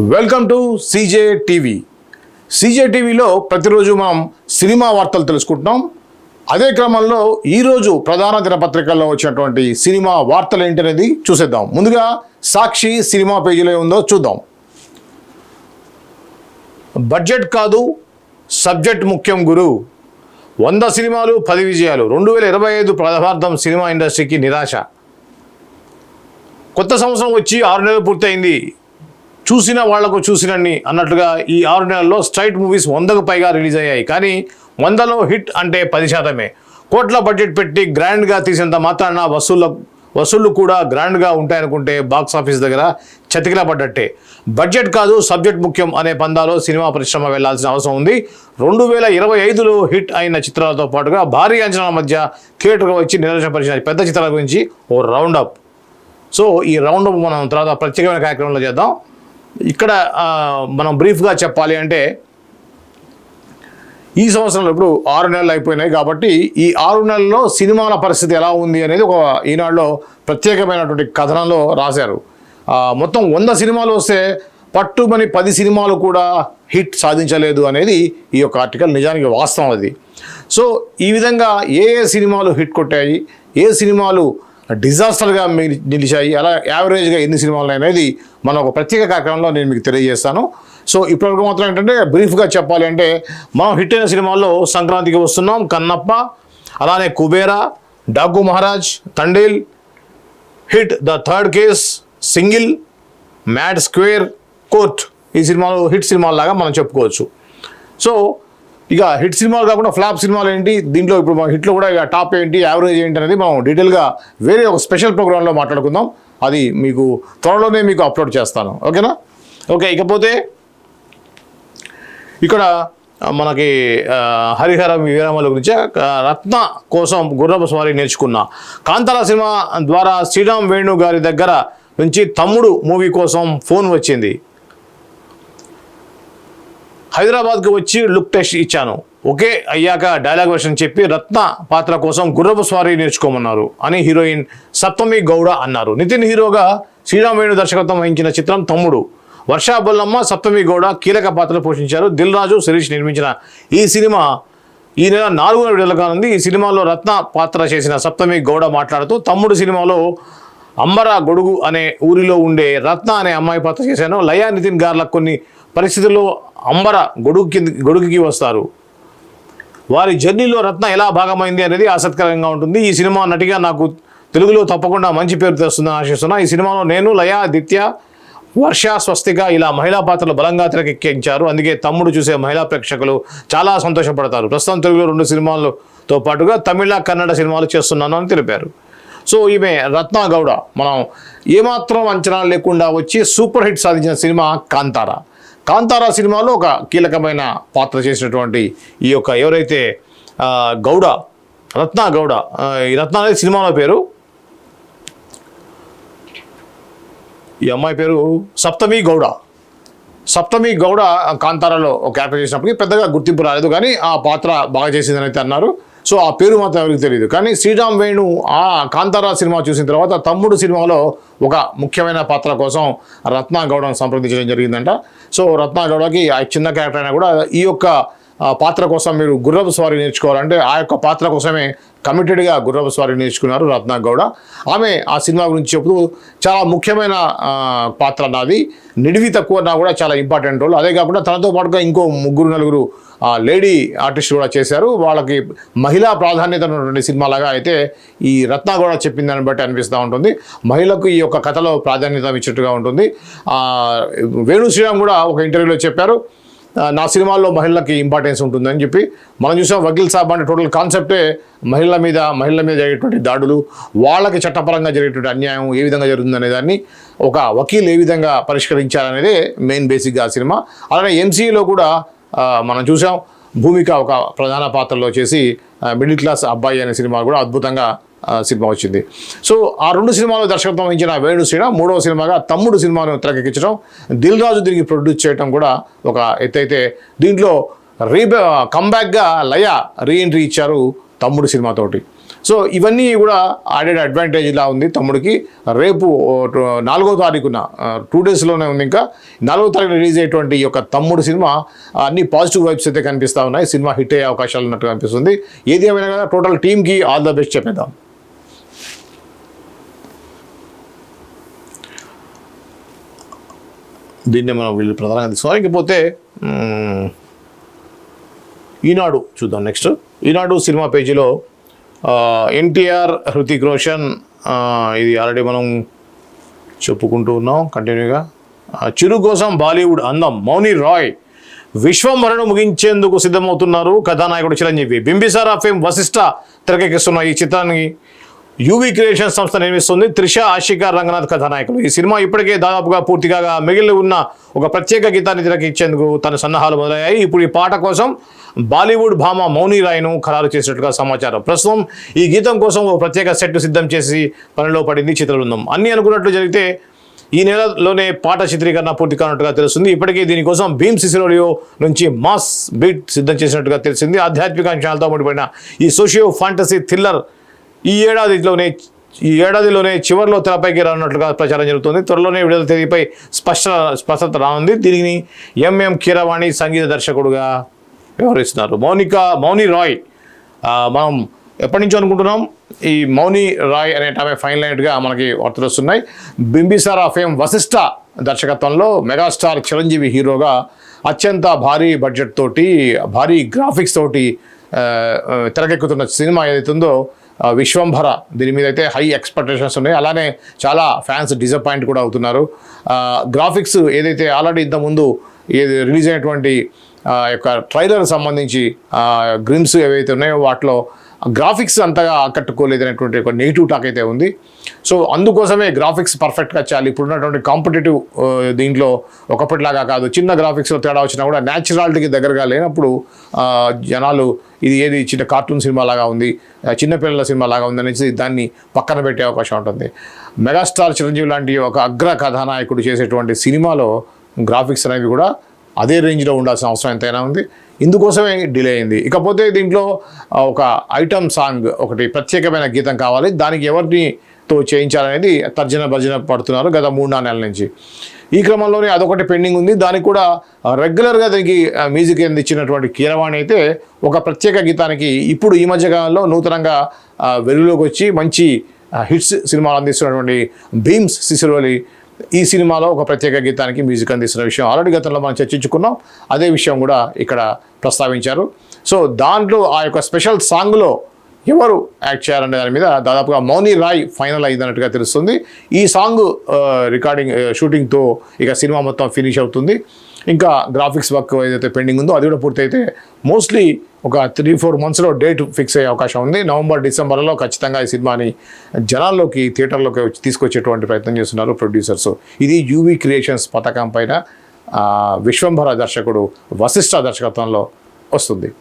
Welcome to CJ TV. CJ టీవీలో ప్రతిరోజు మనం సినిమా వార్తలు తెలుసుకుంటున్నాం. అదే క్రమంలో ఈరోజు ప్రధాన దినపత్రికల్లో వచ్చినటువంటి సినిమా వార్తలు ఏంటనేది చూసేద్దాం. ముందుగా సాక్షి సినిమా పేజీలో ఉందో చూద్దాం. బడ్జెట్ కాదు సబ్జెక్ట్ ముఖ్యం గురు. వంద సినిమాలు పది విజయాలు. రెండు వేల ఇరవై ఐదు ప్రథమార్థం సినిమా ఇండస్ట్రీకి నిరాశ. కొత్త సంవత్సరం వచ్చి ఆరు నెలలు పూర్తయింది. చూసిన వాళ్ళకు చూసినన్ని అన్నట్లుగా ఈ ఆరు నెలల్లో స్ట్రైట్ మూవీస్ వందకు పైగా రిలీజ్ అయ్యాయి. కానీ వందలో హిట్ అంటే పది శాతమే. కోట్ల బడ్జెట్ పెట్టి గ్రాండ్గా తీసినంత మాత్రాన వసూళ్ళ వసూళ్ళు కూడా గ్రాండ్గా ఉంటాయనుకుంటే బాక్స్ ఆఫీస్ దగ్గర చతికిల పడ్డట్టే. బడ్జెట్ కాదు సబ్జెక్ట్ ముఖ్యం అనే పందాలో సినిమా పరిశ్రమ వెళ్ళాల్సిన అవసరం ఉంది. రెండు వేల ఇరవై ఐదులో హిట్ అయిన చిత్రాలతో పాటుగా భారీ అంచనాల మధ్య థియేటర్గా వచ్చి నిరసనపరిచిన పెద్ద చిత్రాల గురించి ఓ రౌండ్ అప్ సో ఈ రౌండ్ అప్ మనం తర్వాత ప్రత్యేకమైన కార్యక్రమంలో చేద్దాం. ఇక్కడ మనం బ్రీఫ్గా చెప్పాలి అంటే ఈ సంవత్సరంలో ఇప్పుడు ఆరు నెలలు అయిపోయినాయి కాబట్టి ఈ ఆరు నెలల్లో సినిమాల పరిస్థితి ఎలా ఉంది అనేది ఒక ఈనాడులో ప్రత్యేకమైనటువంటి కథనంలో రాశారు. మొత్తం వంద సినిమాలు వస్తే పట్టుమని పది సినిమాలు కూడా హిట్ సాధించలేదు అనేది ఈ యొక్క ఆర్టికల్ నిజానికి వాస్తవం అది. సో ఈ విధంగా ఏ ఏ సినిమాలు హిట్ కొట్టాయి ఏ సినిమాలు డిజాస్టర్గా నిలిచాయి. అలా యావరేజ్గా ఎన్ని సినిమాలు అనేది మన ఒక ప్రత్యేక కార్యక్రమంలో నేను మీకు తెలియజేస్తాను. సో ఇప్పటివరకు మాత్రం ఏంటంటే బ్రీఫ్గా చెప్పాలి అంటే మనం హిట్ అయిన సినిమాల్లో సంక్రాంతికి వస్తున్నాం. కన్నప్ప అలానే Kubera Daaku Maharaj Thandel hit the third case single mad square court ఈ సినిమాలు హిట్ సినిమాల్లాగా మనం చెప్పుకోవచ్చు. సో ఇక హిట్ సినిమాలు కాకుండా ఫ్లాప్ సినిమాలు ఏంటి? దీంట్లో ఇప్పుడు మా హిట్లో కూడా ఇక టాప్ ఏంటి? యావరేజ్ ఏంటి అనేది మనం డీటెయిల్గా వేరే ఒక స్పెషల్ ప్రోగ్రాంలో మాట్లాడుకుందాం. అది మీకు త్వరలోనే మీకు అప్లోడ్ చేస్తాను. ఓకేనా? ఓకే ఇకపోతే ఇక్కడ మనకి హరిహర విరామాల గురించి రత్న కోసం గుర్రపు స్వారీ నేర్చుకున్న కాంతారా సినిమా ద్వారా శ్రీరామ్ వేణు గారి దగ్గర నుంచి తమ్ముడు మూవీ కోసం ఫోన్ వచ్చింది. హైదరాబాద్కు వచ్చి లుక్ టెస్ట్ ఇచ్చాను. ఒకే అయ్యాక డైలాగ్ వర్షన్ చెప్పి రత్న పాత్ర కోసం గుర్రపు స్వారీ నేర్చుకోమన్నారు అని హీరోయిన్ సప్తమి గౌడ అన్నారు. నితిన్ హీరోగా శ్రీరామ్ వేణు దర్శకత్వం వహించిన చిత్రం తమ్ముడు. వర్షా బొల్లమ్మ సప్తమి గౌడ కీలక పాత్రలు పోషించారు. దిల్ రాజు శిరీష్ నిర్మించిన ఈ సినిమా ఈ నెల నాలుగున విడుదల కానుంది. ఈ సినిమాలో రత్న పాత్ర చేసిన సప్తమి గౌడ మాట్లాడుతూ తమ్ముడు సినిమాలో అంబర గొడుగు అనే ఊరిలో ఉండే రత్న అనే అమ్మాయి పాత్ర చేశాను. లయా నితిన్ గార్ల కొన్ని పరిస్థితుల్లో అంబర గొడుగు కింద గొడుగుకి వస్తారు. వారి జర్నీలో రత్న ఎలా భాగమైంది అనేది ఆసక్తికరంగా ఉంటుంది. ఈ సినిమా నటిగా నాకు తెలుగులో తప్పకుండా మంచి పేరు తెస్తుందని ఆశిస్తున్నా. ఈ సినిమాలో నేను లయా దిత్య వర్ష స్వస్తిక ఇలా మహిళా పాత్రలు బలంగా తెరకెక్కించారు. అందుకే తమ్ముడు చూసే మహిళా ప్రేక్షకులు చాలా సంతోషపడతారు. ప్రస్తుతం తెలుగులో రెండు సినిమాలతో పాటుగా తమిళ కన్నడ సినిమాలు చేస్తున్నాను అని తెలిపారు. సో ఈమె రత్న గౌడ. మనం ఏమాత్రం అంచనా లేకుండా వచ్చి సూపర్ హిట్ సాధించిన సినిమా కాంతారా. కాంతారా సినిమాలో ఒక కీలకమైన పాత్ర చేసినటువంటి ఈ యొక్క ఎవరైతే గౌడ రత్న గౌడ ఈ రత్న అనేది సినిమాలో పేరు. ఈ అమ్మాయి పేరు సప్తమి గౌడ. సప్తమి గౌడ కాంతారాలో ఒక క్యారెక్టర్ చేసినప్పటికీ పెద్దగా గుర్తింపు రాలేదు కానీ ఆ పాత్ర బాగా చేసిందని అయితే అన్నారు. సో ఆ పేరు మాత్రం ఎవరికి తెలియదు కానీ శ్రీరామ్ వేణు ఆ కాంతారా సినిమా చూసిన తర్వాత తమ్ముడు సినిమాలో ఒక ముఖ్యమైన పాత్ర కోసం రత్నా గౌడను సంప్రదించడం జరిగిందంట. సో రత్నా గౌడకి ఆ చిన్న క్యారెక్టర్ అయినా కూడా ఈ యొక్క పాత్ర కోసం మీరు గుర్రపు స్వారీ నేర్చుకోవాలంటే ఆ యొక్క పాత్ర కోసమే కమిటెడ్గా గుర్రపు స్వారీ నేర్చుకున్నారు రత్నా గౌడ. ఆమె ఆ సినిమా గురించి చెప్తూ చాలా ముఖ్యమైన పాత్ర నాది. నిడివి తక్కువ నా కూడా చాలా ఇంపార్టెంట్ రోల్. అదే కాకుండా తనతో పాటుగా ఇంకో ముగ్గురు నలుగురు లేడీ ఆర్టిస్ట్ కూడా చేశారు. వాళ్ళకి మహిళా ప్రాధాన్యత ఉన్నటువంటి సినిమాలాగా అయితే ఈ రత్న కూడా చెప్పిన దాన్ని బట్టి అనిపిస్తూ ఉంటుంది. మహిళకు ఈ యొక్క కథలో ప్రాధాన్యత ఇచ్చినట్టుగా ఉంటుంది. వేణు శ్రీరామ్ కూడా ఒక ఇంటర్వ్యూలో చెప్పారు. నా సినిమాల్లో మహిళలకి ఇంపార్టెన్స్ ఉంటుందని చెప్పి మనం చూసాం వకీల్ సాబ్ అంటే టోటల్ కాన్సెప్టే మహిళల మీద మహిళల మీద జరిగేటువంటి దాడులు వాళ్ళకి చట్టపరంగా జరిగేటువంటి అన్యాయం ఏ విధంగా జరుగుతుందనే దాన్ని ఒక వకీల్ ఏ విధంగా పరిష్కరించాలనేదే మెయిన్ బేసిక్గా ఆ సినిమా. అలానే ఎంసీఏలో కూడా మనం చూసాం భూమిక ఒక ప్రధాన పాత్రలో చేసి మిడిల్ క్లాస్ అబ్బాయి అనే సినిమా కూడా అద్భుతంగా సినిమా వచ్చింది. సో ఆ రెండు సినిమాలు దర్శకత్వం వహించిన వేణు శ్రీరామ్ మూడవ సినిమాగా తమ్ముడు సినిమాను తెరకెక్కించడం దిల్ రాజు దీనికి ప్రొడ్యూస్ చేయడం కూడా ఒక ఎత్తైతే దీంట్లో రీబే కంబ్యాక్గా లయ రీఎంట్రీ ఇచ్చారు తమ్ముడు సినిమాతోటి. సో ఇవన్నీ కూడా ఆడెడ్ అడ్వాంటేజ్ ఇలా ఉంది తమ్ముడికి. రేపు నాలుగో తారీఖున టూ డేస్లోనే ఉంది ఇంకా. నాలుగో తారీఖున రిలీజ్ అయ్యేటువంటి ఈ యొక్క తమ్ముడు సినిమా అన్ని పాజిటివ్ వైబ్స్ అయితే కనిపిస్తూ ఉన్నాయి. సినిమా హిట్ అయ్యే అవకాశాలు ఉన్నట్టు కనిపిస్తుంది ఏది ఏమైనా కదా టోటల్ టీమ్కి ఆల్ ద బెస్ట్ చెప్పేద్దాం. దీన్ని మనం వీళ్ళు ప్రధానంగా తీసుకోవాలి ఇకపోతే ఈనాడు చూద్దాం నెక్స్ట్. ఈనాడు సినిమా పేజీలో ఎన్టీఆర్ హృతిక్ రోషన్ ఇది ఆల్రెడీ మనం చెప్పుకుంటూ ఉన్నాం కంటిన్యూగా. చిరు కోసం బాలీవుడ్ అందం మౌని రాయ్ విశ్వంభరను ముగించేందుకు సిద్ధమవుతున్నారు కథానాయకుడు చిరంజీవి. బింబిసారా ఫేమ్ వశిష్ట తెరకెక్కిస్తున్న ఈ చిత్రాన్ని యూవీ క్రియేషన్ సంస్థ నిర్మిస్తుంది. త్రిష ఆశిక రంగనాథ్ కథానాయకులు. ఈ సినిమా ఇప్పటికే దాదాపుగా పూర్తిగా మిగిలి ఉన్న ఒక ప్రత్యేక గీతాన్ని తిరగించేందుకు తన సన్నాహాలు మొదలయ్యాయి. ఇప్పుడు ఈ పాట కోసం బాలీవుడ్ భామ మౌని రాయ్ను ఖరారు చేసినట్టుగా సమాచారం. ప్రస్తుతం ఈ గీతం కోసం ఒక ప్రత్యేక సెట్ సిద్ధం చేసి పనిలో పడింది చిత్రబృందం. అన్ని అనుకున్నట్లు జరిగితే ఈ నెలలోనే పాట చిత్రీకరణ పూర్తి కానట్టుగా తెలుస్తుంది. ఇప్పటికే దీనికోసం భీమ్ సిసిరోలియో నుంచి మాస్ బీట్ సిద్ధం చేసినట్టుగా తెలిసింది. ఆధ్యాత్మిక అంశాలతో ముడిపడిన ఈ సోషియో ఫాంటసీ థ్రిల్లర్ ఈ ఏడాదిలోనే ఈ ఏడాదిలోనే చివరిలో తెరపైకి రానున్నట్లుగా ప్రచారం జరుగుతుంది. త్వరలోనే విడుదల తేదీపై స్పష్ట స్పష్టత రానుంది. దీనిని ఎంఎం కీరవాణి సంగీత దర్శకుడుగా వ్యవహరిస్తున్నారు. మౌనిక మౌని రాయ్ మనం ఎప్పటి నుంచో అనుకుంటున్నాం ఈ మౌని రాయ్ అనే ఆమె ఫైనల్ అయినట్టుగా మనకి వార్తలు వస్తున్నాయి. బింబిసార్ ఆఫ్ ఏం వశిష్ట దర్శకత్వంలో మెగాస్టార్ చిరంజీవి హీరోగా అత్యంత భారీ బడ్జెట్ తోటి భారీ గ్రాఫిక్స్ తోటి తెరకెక్కుతున్న సినిమా ఏదైతే ఉందో విశ్వంభర దీని మీద అయితే హై ఎక్స్పెక్టేషన్స్ ఉన్నాయి. అలానే చాలా ఫ్యాన్స్ డిసప్పాయింట్ కూడా అవుతున్నారు. గ్రాఫిక్స్ ఏదైతే ఆల్రెడీ ఇంతకుముందు ఏది రిలీజ్ అయినటువంటి యొక్క ట్రైలర్ సంబంధించి గ్రిమ్స్ ఏవైతే ఉన్నాయో వాటిలో గ్రాఫిక్స్ అంతగా ఆకట్టుకోలేదనేటువంటి ఒక నెగిటివ్ టాక్ అయితే ఉంది. సో అందుకోసమే గ్రాఫిక్స్ పర్ఫెక్ట్గా చేయాలి. ఇప్పుడున్నటువంటి కాంపిటేటివ్ దీంట్లో ఒకప్పటిలాగా కాదు. చిన్న గ్రాఫిక్స్లో తేడా వచ్చినా కూడా న్యాచురాలిటీకి దగ్గరగా లేనప్పుడు జనాలు ఇది ఏది చిన్న కార్టూన్ సినిమా లాగా ఉంది చిన్నపిల్లల సినిమా లాగా ఉంది అనేసి దాన్ని పక్కన పెట్టే అవకాశం ఉంటుంది. మెగాస్టార్ చిరంజీవి లాంటి ఒక అగ్ర కథానాయకుడు చేసేటువంటి సినిమాలో గ్రాఫిక్స్ అనేవి కూడా అదే రేంజ్లో ఉండాల్సిన అవసరం ఎంతైనా ఉంది. ఇందుకోసమే డిలే అయింది. ఇకపోతే దీంట్లో ఒక ఐటమ్ సాంగ్ ఒకటి ప్రత్యేకమైన గీతం కావాలి. దానికి ఎవరిని తో చేయించాలనేది తర్జన భర్జన పడుతున్నారు గత మూడు నాలుగు నెలల నుంచి. ఈ క్రమంలోనే అదొకటి పెండింగ్ ఉంది. దానికి కూడా రెగ్యులర్గా దానికి మ్యూజిక్ అందించినటువంటి కీరవాణి అయితే ఒక ప్రత్యేక గీతానికి ఇప్పుడు ఈ మధ్యకాలంలో నూతనంగా వెలుగులోకి వచ్చి మంచి హిట్స్ సినిమాలు అందిస్తున్నటువంటి భీమ్స్ సిసిరోలి ఈ సినిమాలో ఒక ప్రత్యేక గీతానికి మ్యూజిక్ అందిస్తున్న విషయం ఆల్రెడీ గతంలో మనం చర్చించుకున్నాం. అదే విషయం కూడా ఇక్కడ ప్రస్తావించారు. సో దాంట్లో ఆ యొక్క స్పెషల్ సాంగ్లో ఎవరు యాక్ట్ చేయాలనే దాని మీద దాదాపుగా మౌని రాయ్ ఫైనల్ అయిందన్నట్టుగా తెలుస్తుంది. ఈ సాంగ్ రికార్డింగ్ షూటింగ్తో ఇక సినిమా మొత్తం ఫినిష్ అవుతుంది. ఇంకా గ్రాఫిక్స్ వర్క్ ఏదైతే పెండింగ్ ఉందో అది కూడా పూర్తయితే మోస్ట్లీ ఒక త్రీ ఫోర్ మంత్స్లో డేట్ ఫిక్స్ అయ్యే అవకాశం ఉంది. నవంబర్ డిసెంబర్లో ఖచ్చితంగా ఈ సినిమాని జనాల్లోకి థియేటర్లోకి వచ్చి తీసుకొచ్చేటువంటి ప్రయత్నం చేస్తున్నారు ప్రొడ్యూసర్స్ ఇది యూవీ క్రియేషన్స్ పథకం పైన విశ్వంభర దర్శకుడు వశిష్ఠ దర్శకత్వంలో వస్తుంది.